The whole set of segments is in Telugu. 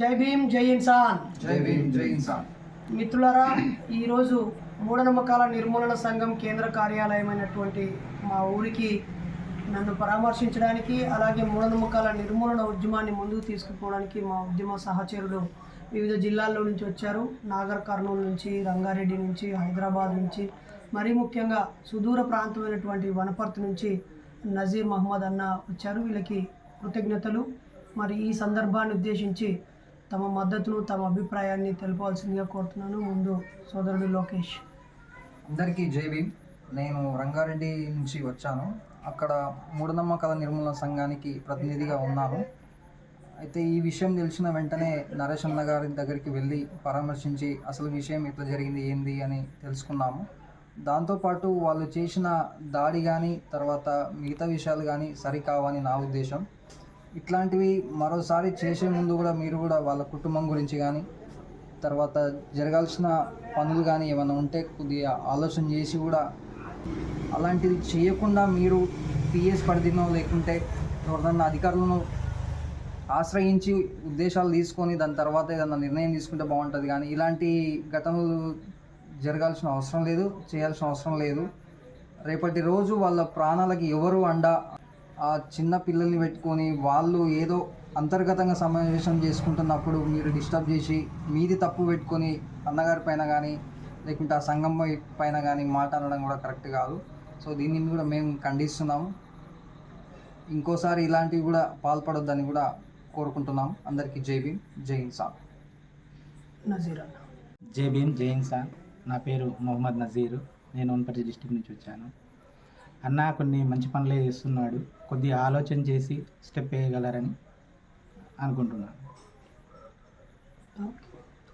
జై భీమ్ జై ఇన్సాన్. జై భీమ్ జై ఇన్సాన్. మిత్రులారా ఈరోజు మూఢనమ్మకాల నిర్మూలన సంఘం కేంద్ర కార్యాలయమైనటువంటి మా ఊరికి నన్ను పరామర్శించడానికి అలాగే మూఢనమ్మకాల నిర్మూలన ఉద్యమాన్ని ముందుకు తీసుకుపోవడానికి మా ఉద్యమ సహచరులు వివిధ జిల్లాల్లో నుంచి వచ్చారు. నాగర్ కర్నూలు నుంచి రంగారెడ్డి నుంచి హైదరాబాద్ నుంచి మరీ ముఖ్యంగా సుదూర ప్రాంతమైనటువంటి వనపర్తి నుంచి నజీర్ మహమ్మద్ అన్న వచ్చారు. వీళ్ళకి కృతజ్ఞతలు. మరి ఈ సందర్భాన్ని ఉద్దేశించి తమ మద్దతును తమ అభిప్రాయాన్ని తెలుపవలసిందిగా కోరుతున్నాను. ముందు సోదరుడు లోకేష్. అందరికీ జై భీమ్. నేను రంగారెడ్డి నుంచి వచ్చాను. అక్కడ మూఢనమ్మకాల నిర్మూలన సంఘానికి ప్రతినిధిగా ఉన్నాను. అయితే ఈ విషయం తెలిసిన వెంటనే నరేష్ అన్న గారి దగ్గరికి వెళ్ళి పరామర్శించి అసలు విషయం ఎట్లా జరిగింది ఏంది అని తెలుసుకున్నాము. దాంతోపాటు వాళ్ళు చేసిన దాడి కానీ తర్వాత మిగతా విషయాలు కానీ సరికావని నా ఉద్దేశం. ఇట్లాంటివి మరోసారి చేసే ముందు కూడా మీరు కూడా వాళ్ళ కుటుంబం గురించి కానీ తర్వాత జరగాల్సిన పనులు కానీ ఏమైనా ఉంటే కొద్దిగా ఆలోచన చేసి కూడా అలాంటిది చేయకుండా మీరు పిఎస్ పరిధిలో లేకుంటే ఎవరిదన్నా అధికారులను ఆశ్రయించి ఉద్దేశాలు తీసుకొని దాని తర్వాత ఏదన్నా నిర్ణయం తీసుకుంటే బాగుంటుంది కానీ ఇలాంటి ఘటనలు జరగాల్సిన అవసరం లేదు చేయాల్సిన అవసరం లేదు. రేపటి రోజు వాళ్ళ ప్రాణాలకి ఎవరు అండ? చిన్న పిల్లల్ని పెట్టుకొని వాళ్ళు ఏదో అంతర్గతంగా సమావేశం చేసుకుంటున్నప్పుడు మీరు డిస్టర్బ్ చేసి మీది తప్పు పెట్టుకొని అన్నగారి పైన కానీ లేకుంటే ఆ సంఘం పైన కానీ మాట అనడం కూడా కరెక్ట్ కాదు. సో దీన్ని కూడా మేము ఖండిస్తున్నాము. ఇంకోసారి ఇలాంటివి కూడా పాల్పడొద్దని కూడా కోరుకుంటున్నాం. అందరికీ జై భీమ్ జై ఇన్సాన్. నజీర్ అన్న. జై భీమ్ జై ఇన్సాన్. నా పేరు మొహమ్మద్ నజీర్. నేను వనపర్తి డిస్టిక్ నుంచి వచ్చాను. అన్న కొన్ని మంచి పనులే చేస్తున్నాడు. కొద్దిగా ఆలోచన చేసి స్టెప్ వేయగలరని అనుకుంటున్నాను.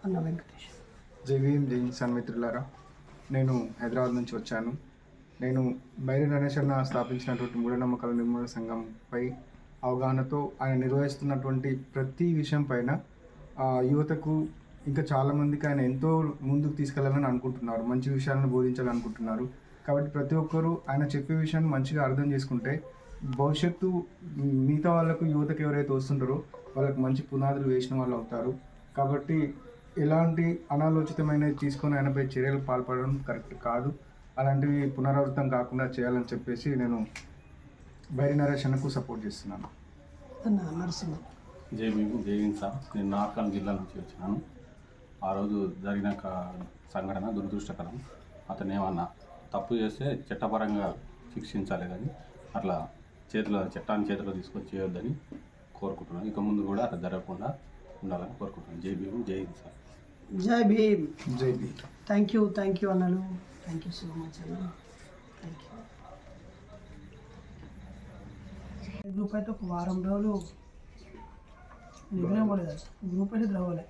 అన్న వెంకటేష్. జై భీమ్ జై ఇన్సాన్ మిత్రులారా నేను హైదరాబాద్ నుంచి వచ్చాను. నేను బైరి అన్న స్థాపించినటువంటి మూఢనమ్మకాల నిర్మూలన సంఘంపై అవగాహనతో ఆయన నిర్వహిస్తున్నటువంటి ప్రతి విషయం పైన ఆ, యువతకు ఇంకా చాలామందికి ఆయన ఎంతో ముందుకు తీసుకెళ్ళాలని అనుకుంటున్నారు. మంచి విషయాలను బోధించాలని అనుకుంటున్నారు కాబట్టి ప్రతి ఒక్కరూ ఆయన చెప్పే విషయాన్ని మంచిగా అర్థం చేసుకుంటే భవిష్యత్తు మిగతా వాళ్ళకు యువతకు ఎవరైతే వస్తుంటారో వాళ్ళకి మంచి పునాదులు వేసిన వాళ్ళు అవుతారు. కాబట్టి ఎలాంటి అనాలోచితమైనవి తీసుకొని ఆయనపై చర్యలు పాల్పడడం కరెక్ట్ కాదు. అలాంటివి పునరావృతం కాకుండా చేయాలని చెప్పేసి నేను బైరి నరేష్ అన్నకు సపోర్ట్ చేస్తున్నాను. జై భీమ్ జై హింస నేను నార్కల్ జిల్లా నుంచి వచ్చినాను. ఆ రోజు జరిగిన సంఘటన దురదృష్టకరం. అతను ఏమన్నా తప్పు చేస్తే చట్టపరంగా శిక్షించాలి కానీ అట్లా చేతిలో చట్టాన్ని చేతిలో తీసుకొని చేయొద్దని కోరుకుంటున్నాను. ఇక ముందు కూడా అట్లా జరగకుండా ఉండాలని కోరుకుంటున్నాను. జై భీమ్ జై హింస Jai Bhim. Jai Bhim. Thank you thank you అన్నలు. థ్యాంక్ యూ సో మచ్ అన్న. థ్యాంక్ యూ గ్రూప్ అయితే ఒక వారం రోజులు నిద్ర పడలేదు గ్రూప్ అయితే ద్రవలే